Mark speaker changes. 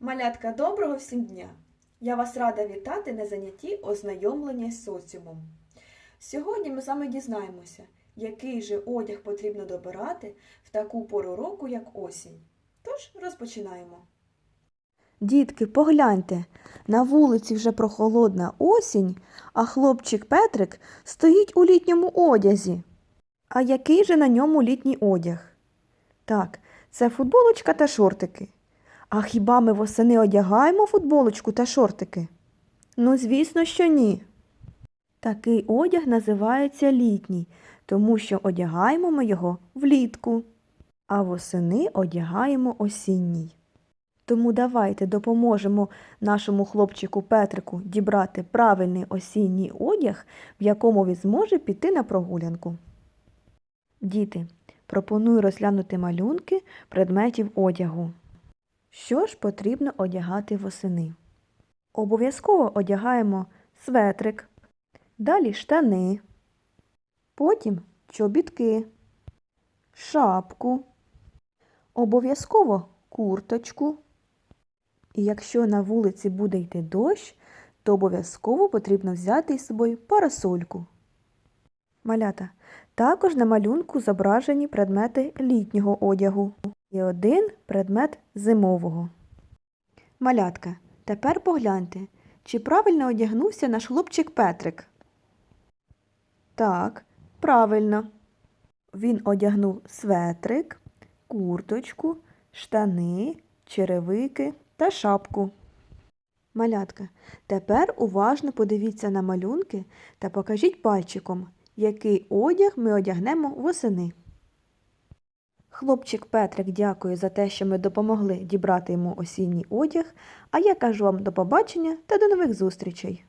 Speaker 1: Малятка доброго всім дня! Я вас рада вітати на занятті ознайомлення з соціумом. Сьогодні ми з вами дізнаємося, який же одяг потрібно добирати в таку пору року, як осінь. Тож розпочинаємо.
Speaker 2: Дітки, погляньте, на вулиці вже прохолодна осінь, а хлопчик Петрик стоїть у літньому одязі. А який же на ньому літній одяг? Так, це футболочка та шортики. А хіба ми восени одягаємо футболочку та шортики? Ну, звісно, що ні. Такий одяг називається літній, тому що одягаємо ми його влітку, а восени одягаємо осінній. Тому давайте допоможемо нашому хлопчику Петрику дібрати правильний осінній одяг, в якому він зможе піти на прогулянку. Діти, пропоную розглянути малюнки предметів одягу. Що ж потрібно одягати восени? Обов'язково одягаємо светрик, далі штани, потім чобітки, шапку, обов'язково курточку. І якщо на вулиці буде йти дощ, то обов'язково потрібно взяти із собою парасольку. Малята. Також на малюнку зображені предмети літнього одягу і один предмет зимового. Малятка, тепер погляньте, чи правильно одягнувся наш хлопчик Петрик. Так, правильно. Він одягнув светрик, курточку, штани, черевики та шапку. Малятка, тепер уважно подивіться на малюнки та покажіть пальчиком, який одяг ми одягнемо восени. Хлопчик Петрик дякує за те, що ми допомогли дібрати йому осінній одяг, а я кажу вам до побачення та до нових зустрічей.